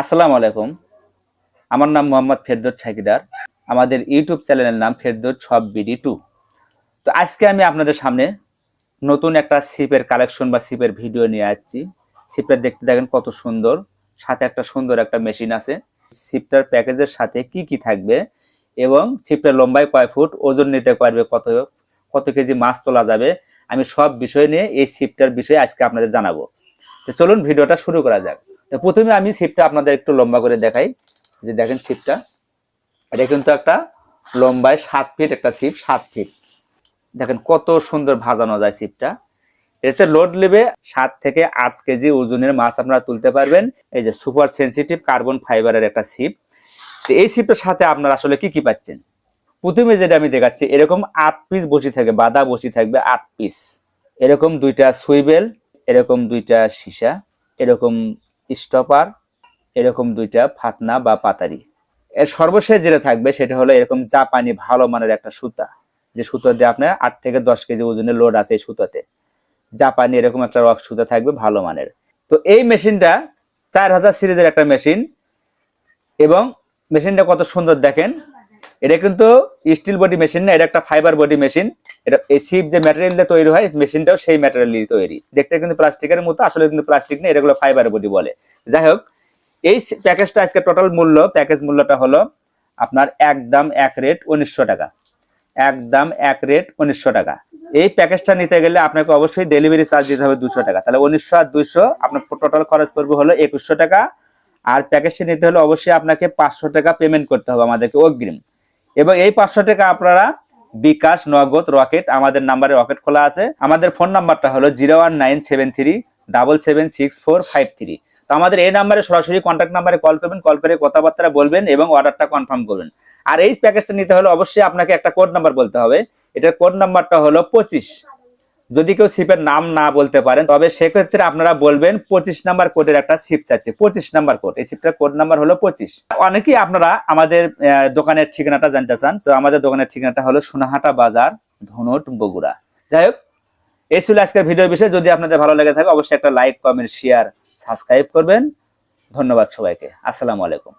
আসসালামু আলাইকুম। আমার নাম মোহাম্মদ ফেরদৌস ছাকিদার আমাদের ইউটিউব চ্যানেলের নাম ফেরদৌস সব বিডি টু। তো আজকে আমি আপনাদের সামনে নতুন একটা সিপের কালেকশন বা সিপের ভিডিও নিয়ে আসছি। সিপটা দেখতে দেখেন কত সুন্দর। সাথে একটা সুন্দর একটা মেশিন আছে। সিপটার প্যাকেজের সাথে কি কি থাকবে এবং সিপটার লম্বায় কয় ফুট, ওজন নিতে পারবে কত কত কেজি মাছ তোলা যাবে, আমি সব বিষয় নিয়ে এই সিপটার বিষয়ে আজকে আপনাদের জানাব। তো চলুন ভিডিওটা শুরু করা যাক। প্রথমে আমি ছিপটা আপনাদের একটু লম্বা করে দেখাই। যে দেখেন ছিপটা এটা কিন্তু একটা লম্বায় সাত ফিট একটা ছিপ সাত ফিট দেখেন কত সুন্দর ভাজানো যায় ছিপটা এতে লোড নেবে সাত থেকে আট কেজি ওজনের মাছ আপনারা তুলতে পারবেন। এই যে সুপার সেন্সিটিভ কার্বন ফাইবারের একটা ছিপ তো এই ছিপটার সাথে আপনারা আসলে কি কি পাচ্ছেন? প্রথমে যেটা আমি দেখাচ্ছি, এরকম আট পিস বসি থাকবে বাদা বসি থাকবে আট পিস এরকম দুইটা সুইবেল, এরকম দুইটা সীসা, এরকম স্টপার, এরকম দুইটা ফাতনা বা পাতারি। এর সর্বশেষ যেটা থাকবে সেটা হলো এরকম জাপানি ভালো মানের একটা সুতা। যে সুতো দিয়ে আপনার আট থেকে দশ কেজি ওজনের লোড আছে এই সুতাতে। জাপানি এরকম একটা রক সুতা থাকবে ভালো মানের। তো এই মেশিনটা চার হাজার সিরিজের একটা মেশিন এবং মেশিনটা কত সুন্দর দেখেন। এটা কিন্তু স্টিল বডি মেশিন না, এটা একটা ফাইবার বডি মেশিন এটা এই সিপ যে ম্যাটেরিয়াল দিয়ে তৈরি হয়, মেশিনটাও সেই ম্যাটেরিয়াল দিয়ে তৈরি। দেখতে কিন্তু প্লাস্টিকের মতো, আসলে কিন্তু প্লাস্টিক না এগুলো ফাইবার বডি বলে। যাই হোক, এই প্যাকেজটা আজকে টোটাল মূল্য প্যাকেজ মূল্যটা হলো আপনার একদম এক রেট উনিশশো টাকা। একদম এক রেট উনিশশো টাকা। এই প্যাকেজটা নিতে গেলে আপনাকে অবশ্যই ডেলিভারি চার্জ দিতে হবে দুশো টাকা। তাহলে উনিশশো আর দুইশো, আপনার টোটাল খরচ পড়বে হলো একুশশো টাকা। আর প্যাকেজটা নিতে হলে অবশ্যই আপনাকে পাঁচশো টাকা পেমেন্ট করতে হবে আমাদেরকে অগ্রিম। এবং এই পাঁচশো টাকা আপনারা বিকাশ নগদ রকেট, আমাদের নাম্বারে রকেট খোলা আছে। আমাদের ফোন নাম্বারটা হলো zero one nine seven three, double seven six four five three. তো আমাদের এই নাম্বারে সরাসরি কন্ট্যাক্ট নাম্বারে কল করবেন কল করে কথাবার্তা বলবেন এবং অর্ডারটা কনফার্ম করবেন। আর এই প্যাকেজটা নিতে হলে অবশ্যই আপনাকে একটা কোড নাম্বার বলতে হবে। এটার কোড নাম্বারটা হলো পঁচিশ। যদি কেউ সিপের নাম না বলতে পারেন, তবে সেক্ষেত্রে আপনারা বলবেন পঁচিশ নাম্বার কোডের একটা সিপ চাচ্ছে। পঁচিশ নাম্বার কোড এই সিপটার কোড নাম্বার হলো পঁচিশ। অনেকেই আপনারা আমাদের দোকানের ঠিকানাটা জানতে চান। তো আমাদের দোকানের ঠিকানাটা হলো সোনাহাটা বাজার, ধনুট, বগুড়া। যাই হোক, এই ছিল আজকের ভিডিও বিষয়ে। যদি আপনাদের ভালো লেগে থাকে, অবশ্যই একটা লাইক কমেন্ট শেয়ার সাবস্ক্রাইব করবেন। ধন্যবাদ সবাইকে। আসসালামু আলাইকুম।